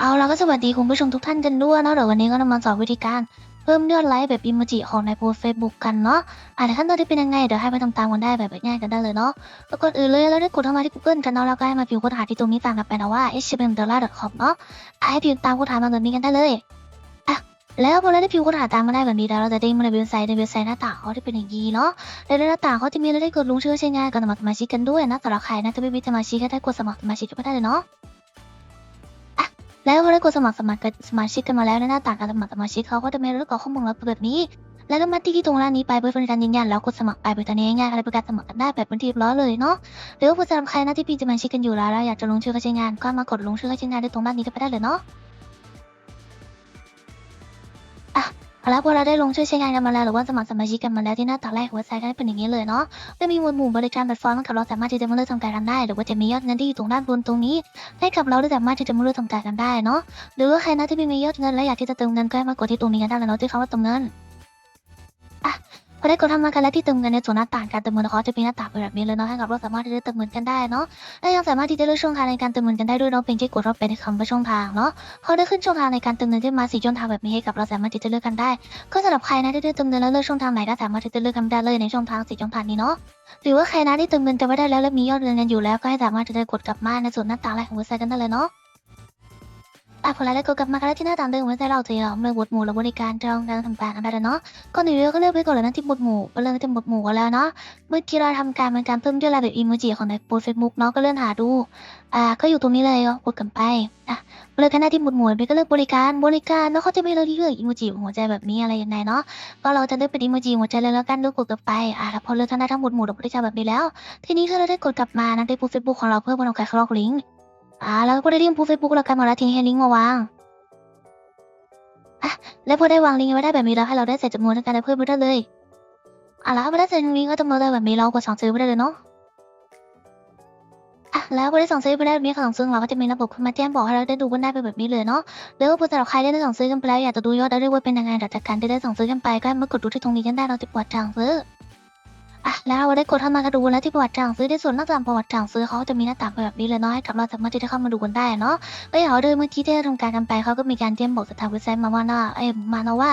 เอาเราก็สวัสดีคุณผู้ชมทุกท่านกันด้วยเนาะเดี๋ยววันนี้ก็จะมาสอนวิธีการเพิ่มยอดไลค์แบบอิโมจิของในโพสเฟซบุ๊กกันเนาะอ่าในขั้นตอนที่เป็นยังไงเดี๋ยวให้ไปตามๆกันได้แบบง่ายกันได้เลยเนาะแล้วก่อนอื่นเลยเราได้กดเข้ามาที่ Google กันเนาะแล้วก็ให้มาพิมพ์ค้นหาที่ตรงนี้ตามกันไปนะว่า hmdollar.com เนาะให้พิมพ์ตามค้นหามาแบบนี้กันได้เลยแล้วพอเราได้พิมพ์ค้นหาตามมาได้แบบนี้แล้วเราจะเด้งมาในเว็บไซต์ในเว็บไซต์หน้าต่างเขาที่เป็นอย่างนี้เนาะในหน้าต่างเขาจะมีเราได้กดลงชื่อใช้งานกับสมัครสมาชิกกันด้วยนะสำหรับใครนะจะไม่มีสมาชิกก็ได้กดสมัครสมาชิกก็ได้เลยเนาะ แล้วพอได้กดสมัครสมัครกับสมาชิกกันมาแล้วในหน้าต่างการสมัครสมาชิกเขาก็จะมีเรื่องขอกข้อมูลลับแบบนี้ แล้วก็มาที่ที่ตรงร้านนี้ไปเพื่อเป็นการยืนยันแล้วกดสมัครไปเพื่อตอนนี้ง่ายๆอะไรเป็นการสมัครกันได้แบบเป็นทีมร้อยเลยเนาะหรือว่าสำหรับใครนะที่มีสมาชิกกันอยู่แล้วอยากจะลงชื่อเข้าใช้งานก็มากดลงชื่อเข้าใช้งานได้ตรงบ้านนี้ก็ไปได้เลยเนาะ อะแล้วพอเราได้ลงช่วยใช้งานกันมาแล้วหรือว่าสมัครสมาชิกกันมาแล้วที่หน้าตาแรกของเว็บไซต์ก็เป็นอย่างนี้เลยเนาะจะมีหมวดหมู่บริการแพลตฟอร์มกับเราสามารถที่จะมาเลือกทำการกันได้ หรือว่าจะมียอดเงินที่อยู่ตรงด้านบนตรงนี้ ให้กับเราได้สามารถที่จะมาเลือกทำการกันได้เนาะหรือว่าใครนะที่ม่มียอดเงินและอยากที่จะเติมเงินก็ให้มากดที่ตรงนี้กันได้เลยเนาะที่คำว่าเติมเงิน พอได้กดทำมากันแล้วที่เติมเงินในส่วนหน้าต่างการเติมเงินเขาจะเป็นหน้าต่างเป็นแบบนี้เลยเนาะให้กับเราสามารถที่จะเติมเงินกันได้เนาะและยังสามารถที่จะเลือกช่องทางในการเติมเงินกันได้ด้วยเนาะเป็นที่กดเข้าไปในคำว่าช่องทางเนาะเขาได้ขึ้นช่องทางในการเติมเงินขึ้นมาสี่ช่องทางแบบนี้ให้กับเราสามารถที่จะเลือกกันได้ ก็สำหรับใครนะที่ได้เติมเงินแล้วเลือกช่องทางไหนก็สามารถที่จะเลือกกันได้เลยในช่องทางสี่ช่องทางนี้เนาะหรือว่าใครนะที่เติมเงินกันไว้ได้แล้วและมียอดเงินกันอยู่แล้วก็ให้สามารถที่จะกดกลับมาในส่วนหน้าต่างแรกของเว็บไซต์กันได้เลยเนาะ อะพอเราได้กดกลับมากันแล้วที่หน้าต่างเดิมของเว็บไซต์เราจะเราเลือกหมวดหมู่และบริการจองการทำการกันได้แล้วเนาะก่อนอื่นเราก็เลือกไปก่อนเลยนะที่หมวดหมู่ก็เลือกที่หมวดหมู่กันแล้วเนาะเมื่อกี้เราทำการเป็นการเพิ่มยอดไลค์แบบอีโมจิของในโพสเฟซบุ๊กเนาะก็เลื่อนหาดูอ่าก็อยู่ตรงนี้เลยก็กดกันไปอะเลือกกันหน้าที่หมวดหมู่ไปก็เลือกบริการบริการเนาะเขาจะไม่เลือกเลือกอีโมจิหัวใจแบบนี้อะไรยังไงเนาะก็เราจะเลือกเป็นอีโมจิหัวใจเลยแล้วกันเลือกกดกันไปอะแล้วพอเลือกทั้งหน้าทั้งหมวดหมู่และบริการแบบนี้แล้ว ทีนี้ถ้าเราได้กดกลับมานะในโพสเฟซบุ๊กของเราเพื่อมาทำการคลอกลิงก์ อ่าแล้วก็ได้ลิงก์โพสเฟซบุ๊กเรากันมาแล้วทีนี้ให้ลิงก์มาวางและพอได้วางลิงก์ไว้ได้แบบนี้แล้วให้เราได้ใส่จำนวนในการได้เพิ่มไปได้เลยอะแล้วพอได้ใส่ลิงก์ก็จำนวนได้แบบนี้เรากดสั่งซื้อไปได้เลยเนาะอะแล้วพอได้สั่งซื้อไปได้แบบนี้ค่ะสั่งซื้อเราก็จะมีระบบขึ้นมาแจ้งบอกให้เราได้ดูกันได้เป็นแบบนี้เลยเนาะแล้วพอสำหรับใครได้สั่งซื้อกันไปแล้วอยากจะดูยอดได้ด้วยว่าเป็นยังไงหลังจากการได้สั่งซื้อกันไปก็มากดดูที่ตรงนี้กันได้เราจะปวดสั่งซื้อ แล้วเราได้กดเข้ามากระดูแล้วที่ประวัติจ่างซื้อที่ส่วนหน้าต่างประวัติจ่างซื้อเขาจะมีหน้าต่างแบบนี้เลยเนาะให้กับเราสามารถที่จะเข้ามาดูกันได้เนาะไอ้เราเดินเมื่อกี้ที่เราทำการกันไปเขาก็มีการแจ่มบอกจากทางเว็บไซต์มาว่าน่าเอ้มานะว่า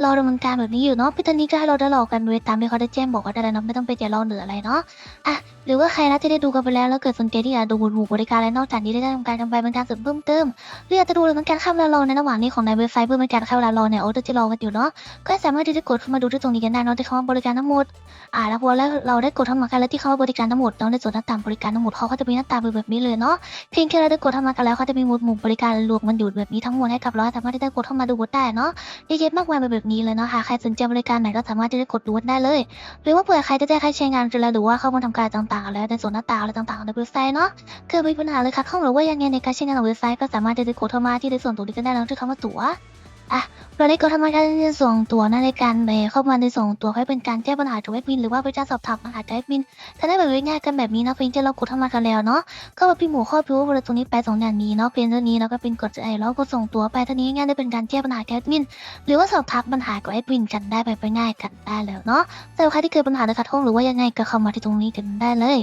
เราดำเนินการแบบนี้อยู่เนาะพี่ตอนนี้ก็ให้เราได้รอกันโดยตามที่เขาได้แจ้งบอกก็ได้แล้วเนาะไม่ต้องไปเจรอเหนืออะไรเนาะอะหรือว่าใครนะที่ได้ดูกันไปแล้วแล้วเกิดสนใจที่อยากดูหมู่บริการและนอกจากนี้ได้ทำการกันไปเป็นการเสริมเพิ่มเติมหรืออยากจะดูเลยเหมือนกันข้ามเวลารอในระหว่างนี้ของในเว็บไซต์เพื่อเป็นการข้ามเวลารอเนี่ยโอ้จะรอกันอยู่เนาะก็สามารถที่จะกดเข้ามาดูที่ตรงนี้กันได้เนาะที่เขาว่าบริการทั้งหมดอ่าแล้วพอแล้วเราได้กดเข้ามากันแล้วที่เขาว่าบริการทั้งหมดเนาะในส่วนหน้าต่างบริการทั้งหมดเขาก็จะมีหน้าตาเป็นแบบนี้เลยเนาะเพียงแค่เราได้กดเข้ามากันแล้วเขาจะมีหมวดหมู่บริการรวมมันอยู่แบบนี้ทั้งหมดให้กับเราสามารถที่ได้กดเข้ามาดูได้เนาะเยอะแยะมากมายแบบนี้เลยเนาะค่ะใครสนใจบริการไหนก็สามารถที่จะกดดูได้เลย หรือว่าเผื่อใครจะได้ใครใช้งานจนแล้วหรือว่าเข้ามาทำการต่างๆ แล้วในส่วนหน้าตาอะไรต่างๆในเว็บไซต์เนาะคือมีปัญหาเลยค่ะข้องหรือว่ายังไงในการใช้งานของเว็บไซต์ก็สามารถที่จะกดเข้ามาที่ในส่วนตัวนี้ก็ได้แล้วที่คำว่าตั๋ว อะเราได้กดเข้ามาที่ในส่วนตัวนะในการไปเข้ามาในส่วนตัวให้เป็นการแก้ปัญหาจากแอดมินหรือว่าเป็นการสอบถามปัญหาจากแอดมินถ้าได้แบบง่ายๆกันแบบนี้นะเพียงแค่เรากดเข้ามากันแล้วเนาะก็พิมพ์หมูข้อพิมพ์ว่าตรงนี้ไปสองอย่างนี้เนาะเป็นเรื่องนี้แล้วก็เป็นกดใจแล้วก็ส่งตัวไปเท่านี้ง่ายได้เป็นการแก้ปัญหาแอดมินหรือว่าสอบถามปัญหากับแอดมินกันได้ไปไปง่ายกันได้แล้วเนาะสำหรับใครที่เกิดปัญหาในขัดข้องหรือว่ายังไงก็เข้ามาที่ตรงนี้กันได้เลย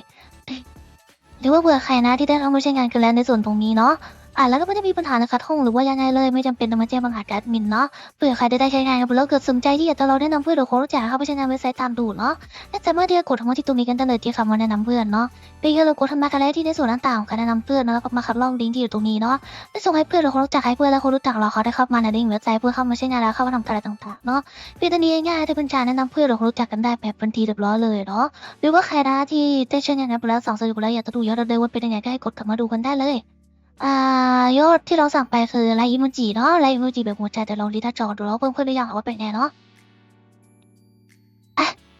หรือว่าเบื่อใครนะที่ได้เข้ามาใช้งานกันแล้วในส่วนตรงนี้เนาะ อะแล้วก็ไม่ได้มีปัญหานขัดข้องหรือว่ายังไงเลยไม่จำเป็นต้องมาแจ้งปัญหากับแอดมินเนาะเผื่อใครได้ได้ใช้งานกันไปแล้วเกิดสนใจที่อยากจะเราแนะนำเพื่อนหรือคนรู้จักเข้าไปใช้งานเว็บไซต์ตามดูเนาะและสามารถที่จะกดเข้ามาที่ตรงนี้กันได้เลยที่คำว่าแนะนำเพื่อนเนาะเพียงแค่เรากดทำมากันแล้วที่ในส่วนต่างๆของการแนะนำเพื่อนเนอะแล้วก็มาคัดลอกลิงก์ที่อยู่ตรงนี้เนาะได้ส่งให้เพื่อนหรือคนรู้จักให้เพื่อนแล้วคนรู้จักเราเขาได้เข้ามาในลิงก์เว็บไซต์เพื่อเข้ามาใช้งานแล้วเข้ามาทำการอะไรต่างๆเนาะเพียงตัวนี้ง่ายๆได้เป็นกาแนะนำเพื่อนหรือคนรู้จักกันได้แบบเป็นทีเรียบร้อยเลยเนาะหรือว่าใครนะที่ได้ใช้งานไปแล้วสั่งซื้อไปแล้วอยากจะดูย้อดเร็วๆว่าเป็นยังไงก็ให้กดกลับมาดูกันได้เลย อ่ายอดที่เราสั่งไปคือไลน์อิโมจิเนาะไลน์อิโมจิแบบหัวใจแต่ลองดีถ้าจอดูแล้วเพิ่มขึ้นหรือยังหัว่าเป็นไงเนาะ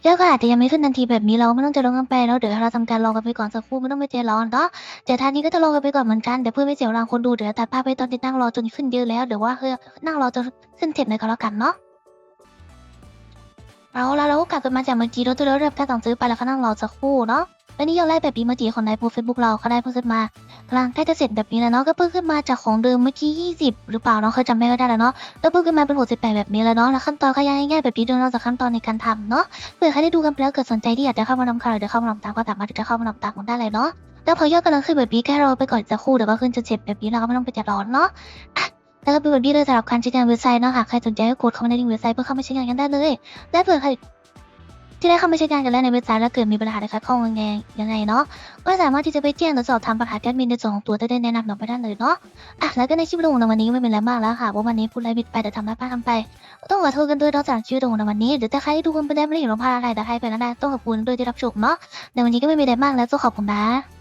ยอดก็อาจจะยังไม่ขึ้นทันทีแบบนี้เราไม่ต้องจะลงกันไปแล้วเดี๋ยวเราทำการรอกันไปก่อนสักครู่ไม่ต้องไปใจร้อนเนาะเดี๋ยวทางนี้ก็จะรอกันไปก่อนเหมือนกันเดี๋ยวเพื่อไม่เสียเวลาคนดูเดี๋ยวตัดภาพไปตอนที่นั่งรอจนขึ้นเยอะแล้วเดี๋ยวว่าเฮ้ยนั่งรอจนขึ้นเทปเลยก็แล้วกันเนาะเอาละเราก็กลับกันมาจากเมื่อกี้เราตัวเราเริ่มการสั่งซื้อไปแล้วก็นั่งรอสักครู่เนาะ แล้วนี่ยอดไลค์แบบอีโมจิของในโปรเฟซบุ๊กเราก็ได้เพิ่มขึ้นมากลังใกล้จะเสร็จแบบนี้แล้วเนาะก็เพิ่มขึ้นมาจากของเดิมเมื่อกี้20 หรือเปล่าเนาะเคยจำไม่ได้แล้วเนาะแล้วเพิ่มขึ้นมาเป็น68แบบนี้แล้วเนาะแล้วขั้นตอนก็ยังง่ายๆแบบนี้ด้วยนอกจากขั้นตอนในการทำเนาะเผื่อใครได้ดูกันไปแล้วเกิดสนใจที่อยากจะเข้ามาทำข่าวหรือเข้ามาทำตามก็สามารถที่จะเข้ามาทำตามกันได้เลยเนาะแล้วพอยอดกำลังขึ้นแบบนี้แค่เรอไปก่อนจะคู่เดี๋ยวก็ขึ้นจะเจ็บแบบนี้เราก็ไม่ต้องไปจัดร้อนเนาะอะแล้วก็เป็นแบบนี้เลยสำหรับการใช้งานเว็บไซต์เนาะหากใครสนใจก็กดเข้ามาในลิงก์เว็บไซต์เพื่อเข้ามาใช้งานกันได้เลยและเผื่อใคร ที่ได้เข้ามาใช้งานกันแล้วในเว็บไซต์และเกิดมีปัญหาอะไรขัดข้องยังไงยังไงเนาะก็สามารถที่จะไปแจ้งหรือสอบถามปัญหาแอดมินในส่วนของตัวได้แนะนำเราไปได้เลยเนาะอะแล้วก็ในคลิปวิดีโอในวันนี้ไม่เป็นไรมากแล้วค่ะว่าวันนี้พูดอะไรบิดไปแต่ทำได้พลาดทำไป ต้องขอโทษกันด้วยนอกจากชื่อตรงในวันนี้เดี๋ยวถ้าใครดูกันไปได้ไม่ได้เห็นว่าพลาดอะไรแต่ใครไปแล้วนะต้องขอบคุณด้วยที่รับชมเนาะในวันนี้ก็ไม่มีอะไรมากแล้วก็ขอบคุณนะ